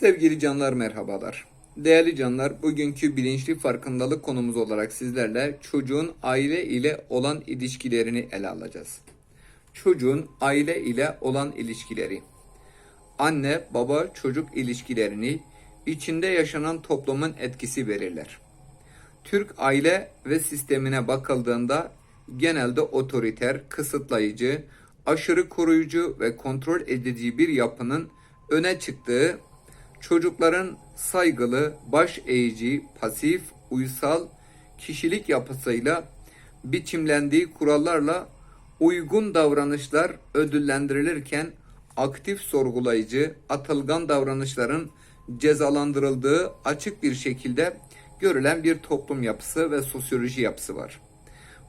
Sevgili canlar merhabalar. Değerli canlar, bugünkü bilinçli farkındalık konumuz olarak sizlerle çocuğun aile ile olan ilişkilerini ele alacağız. Çocuğun aile ile olan ilişkileri. Anne, baba, çocuk ilişkilerini içinde yaşanan toplumun etkisi verirler. Türk aile ve sistemine bakıldığında genelde otoriter, kısıtlayıcı, aşırı koruyucu ve kontrol edici bir yapının öne çıktığı, çocukların saygılı, baş eğici, pasif, uysal kişilik yapısıyla biçimlendiği kurallarla uygun davranışlar ödüllendirilirken aktif sorgulayıcı, atılgan davranışların cezalandırıldığı açık bir şekilde görülen bir toplum yapısı ve sosyoloji yapısı var.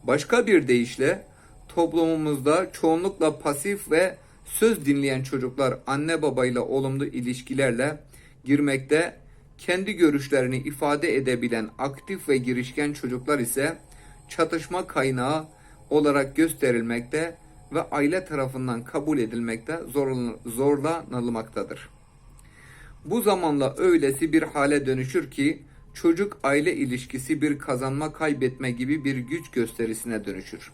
Başka bir deyişle toplumumuzda çoğunlukla pasif ve söz dinleyen çocuklar anne babayla olumlu ilişkilerle girmekte, kendi görüşlerini ifade edebilen aktif ve girişken çocuklar ise çatışma kaynağı olarak gösterilmekte ve aile tarafından kabul edilmekte zorlan- zorlanılmaktadır. Bu zamanla öylesi bir hale dönüşür ki çocuk aile ilişkisi bir kazanma kaybetme gibi bir güç gösterisine dönüşür.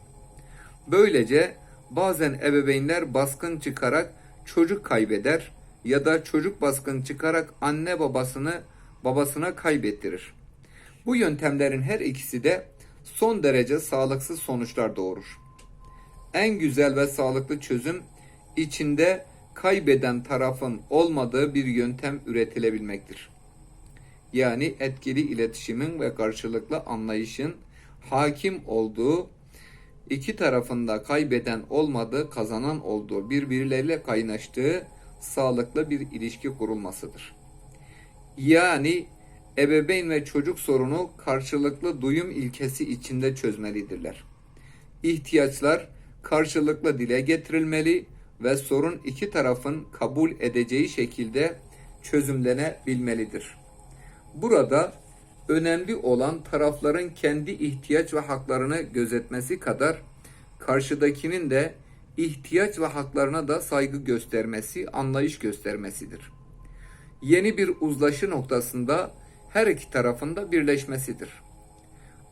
Böylece bazen ebeveynler baskın çıkarak çocuk kaybeder ya da çocuk baskın çıkarak anne babasını babasına kaybettirir. Bu yöntemlerin her ikisi de son derece sağlıksız sonuçlar doğurur. En güzel ve sağlıklı çözüm içinde kaybeden tarafın olmadığı bir yöntem üretilebilmektir. Yani etkili iletişimin ve karşılıklı anlayışın hakim olduğu, iki tarafında kaybeden olmadığı, kazanan olduğu, birbirleriyle kaynaştığı sağlıklı bir ilişki kurulmasıdır. Yani ebeveyn ve çocuk sorunu karşılıklı duyum ilkesi içinde çözmelidirler. İhtiyaçlar karşılıklı dile getirilmeli ve sorun iki tarafın kabul edeceği şekilde çözümlenebilmelidir. Burada önemli olan tarafların kendi ihtiyaç ve haklarını gözetmesi kadar karşıdakinin de ihtiyaç ve haklarına da saygı göstermesi, anlayış göstermesidir. Yeni bir uzlaşı noktasında her iki tarafın da birleşmesidir.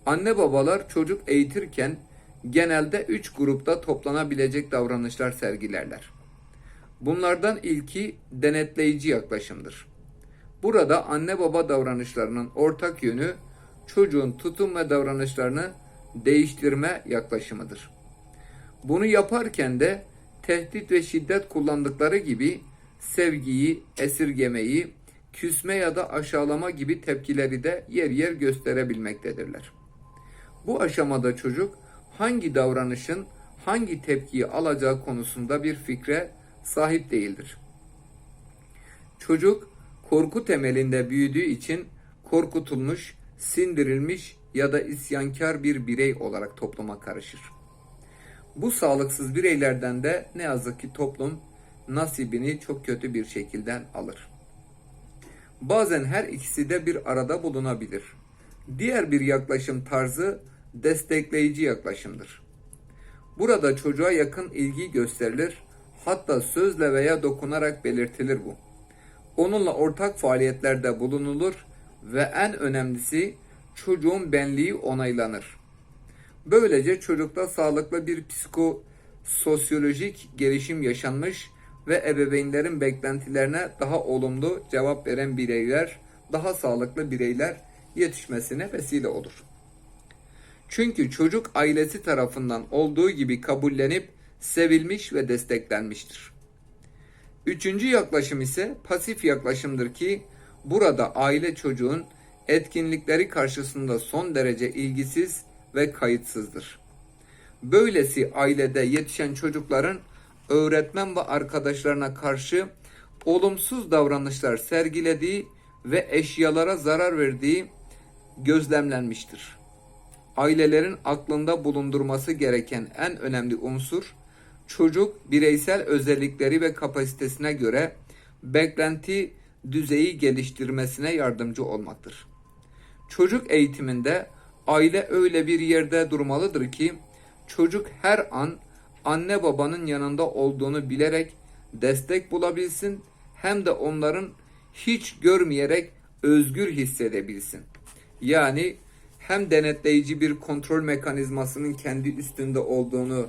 Anne babalar çocuk eğitirken genelde üç grupta toplanabilecek davranışlar sergilerler. Bunlardan ilki denetleyici yaklaşımdır. Burada anne baba davranışlarının ortak yönü çocuğun tutum ve davranışlarını değiştirme yaklaşımıdır. Bunu yaparken de tehdit ve şiddet kullandıkları gibi sevgiyi, esirgemeyi, küsme ya da aşağılama gibi tepkileri de yer yer gösterebilmektedirler. Bu aşamada çocuk hangi davranışın hangi tepkiyi alacağı konusunda bir fikre sahip değildir. Çocuk korku temelinde büyüdüğü için korkutulmuş, sindirilmiş ya da isyankar bir birey olarak topluma karışır. Bu sağlıksız bireylerden de ne yazık ki toplum nasibini çok kötü bir şekilde alır. Bazen her ikisi de bir arada bulunabilir. Diğer bir yaklaşım tarzı destekleyici yaklaşımdır. Burada çocuğa yakın ilgi gösterilir, hatta sözle veya dokunarak belirtilir bu. Onunla ortak faaliyetlerde bulunulur ve en önemlisi çocuğun benliği onaylanır. Böylece çocukta sağlıklı bir psikososyolojik gelişim yaşanmış ve ebeveynlerin beklentilerine daha olumlu cevap veren bireyler, daha sağlıklı bireyler yetişmesine vesile olur. Çünkü çocuk ailesi tarafından olduğu gibi kabullenip sevilmiş ve desteklenmiştir. Üçüncü yaklaşım ise pasif yaklaşımdır ki burada aile çocuğun etkinlikleri karşısında son derece ilgisiz ve kayıtsızdır. Böylesi ailede yetişen çocukların öğretmen ve arkadaşlarına karşı olumsuz davranışlar sergilediği ve eşyalara zarar verdiği gözlemlenmiştir. Ailelerin aklında bulundurması gereken en önemli unsur çocuk bireysel özellikleri ve kapasitesine göre beklenti düzeyi geliştirmesine yardımcı olmaktır. Çocuk eğitiminde aile öyle bir yerde durmalıdır ki çocuk her an anne babanın yanında olduğunu bilerek destek bulabilsin hem de onların hiç görmeyerek özgür hissedebilsin. Yani hem denetleyici bir kontrol mekanizmasının kendi üstünde olduğunu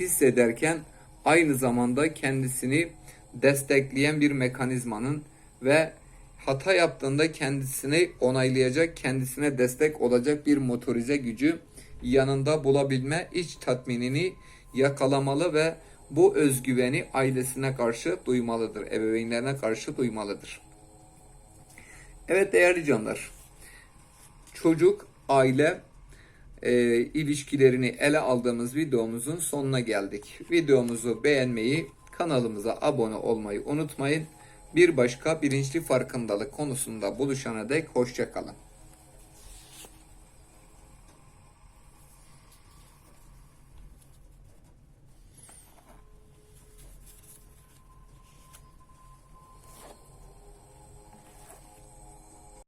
hissederken aynı zamanda kendisini destekleyen bir mekanizmanın ve hata yaptığında kendisini onaylayacak, kendisine destek olacak bir motorize gücü yanında bulabilme iç tatminini yakalamalı ve bu özgüveni ailesine karşı duymalıdır, ebeveynlerine karşı duymalıdır. Evet değerli canlar, çocuk, aile e, ilişkilerini ele aldığımız videomuzun sonuna geldik. Videomuzu beğenmeyi, kanalımıza abone olmayı unutmayın. Bir başka bilinçli farkındalık konusunda buluşana dek hoşçakalın.